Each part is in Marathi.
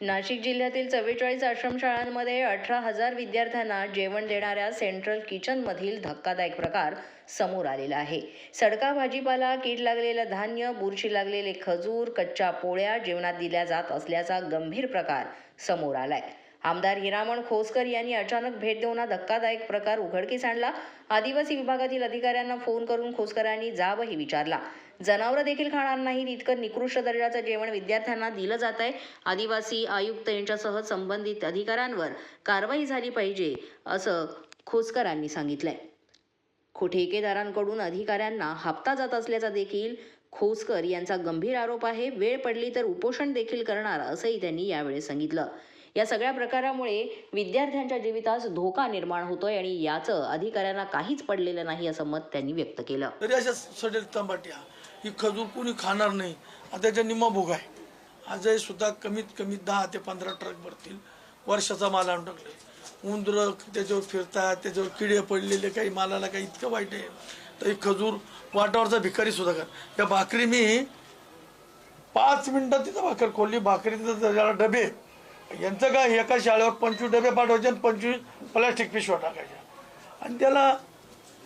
नाशिक जिल्ह्यातील चव्वेचाळीस आश्रमशाळांमध्ये अठरा हजार विद्यार्थ्यांना जेवण देणाऱ्या सेंट्रल किचनमधील धक्कादायक प्रकार समोर आलेला आहे. सडका भाजीपाला कीड लागलेलं धान्य बुरशी लागलेले खजूर कच्च्या पोळ्या जेवणात दिल्या जात असल्याचा गंभीर प्रकार समोर आलाय. आमदार हिरामण खोसकर यांनी अचानक भेट देऊन हा धक्कादायक प्रकार उघडकीस आणला. आदिवासी विभागातील अधिकाऱ्यांना फोन करून खोसकरांनी जाबही विचारला. जनावरं देखील खाणार नाहीत. इतकं निकृष्ट दर्जाचं जेवण विद्यार्थ्यांना दिलं जात आहे आदिवासी आयुक्त यांच्यासह संबंधित अधिकाऱ्यांवर कारवाई झाली पाहिजे असं खोसकरांनी सांगितलंय. ठेकेदारांकडून अधिकाऱ्यांना हप्ता जात असल्याचा देखील खोसकर यांचा गंभीर आरोप आहे. वेळ पडली तर उपोषण देखील करणार असंही त्यांनी यावेळी सांगितलं. या सगळ्या प्रकारामुळे विद्यार्थ्यांच्या जीवितास धोका निर्माण होतोय आणि याचं अधिकाऱ्यांना काहीच पडलेलं नाही असं मत त्यांनी व्यक्त केलं. ही खजूर कोणी खाणार नाही. आता त्याच्या निम्मा भोग आहे. आजही सुद्धा कमीत कमी दहा ते पंधरा ट्रक भरतील. वर्षाचा माल आणून टाकले. उंदरं त्याच्यावर फिरतात त्याच्यावर किडे पडलेले काही मालाला काही इतकं वाईट आहे. तर ही खजूर वाटावरचा भिकारी सुद्धा कर. या भाकरी मी पाच मिनटात तिथं भाकर खोलली. भाकरीचं तिथं डबे. यांचं काय एका शाळेवर पंचवीस डबे पाठवायचे आणि पंचवीस प्लॅस्टिक पिशव्या टाकायच्या. आणि त्याला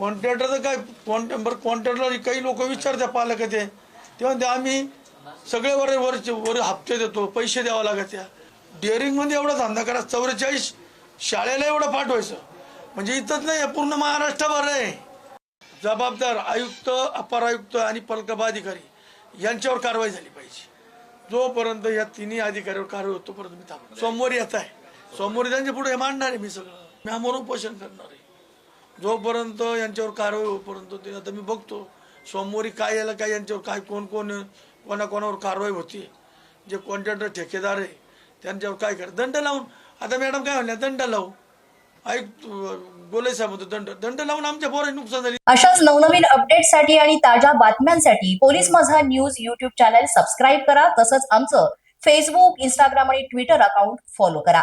कॉन्ट्रॅक्टरचं काय कॉन्टॅक्टर कॉन्ट्रॅक्टरला काही लोक विचारतात पालक ते. तेव्हा ते आम्ही सगळे वर वरचे वर हप्ते देतो पैसे द्यावं लागत त्या डेअरिंगमध्ये एवढा धंदा करा चौवेचाळीस शाळेला एवढं पाठवायचं. म्हणजे इथंच नाही आहे, पूर्ण महाराष्ट्रभर आहे. जबाबदार आयुक्त अपर आयुक्त आणि अधिकारी यांच्यावर कारवाई झाली पाहिजे. जोपर्यंत या तिन्ही अधिकाऱ्यावर कारवाई होतो मी थांबतो सोमवारी येत आहे. सोमवारी त्यांच्या पुढे मांडणार आहे मी सगळं. मी आमोर उपोषण करणार आहे. जोपर्यंत यांच्यावर कारवाई होईपर्यंत ते आता मी बघतो सोमवारी काय याला काय यांच्यावर काय कोण कोण कोणा कोणावर कारवाई होती जे कॉन्ट्रॅक्टर ठेकेदार आहे त्यांच्यावर काय कर दंड लावून आता मॅडम काय म्हणल्या दंड लावू. ऐक बोले साहेब दंड दंड लावून आमच्या पोरांची नुकसान झाली. अशाच नवनवीन अपडेटसाठी आणि ताज्या बातम्यांसाठी police Majha news YouTube channel subscribe करा तसंच आमचं फेसबुक इंस्टाग्राम आणि ट्विटर अकाउंट फॉलो करा.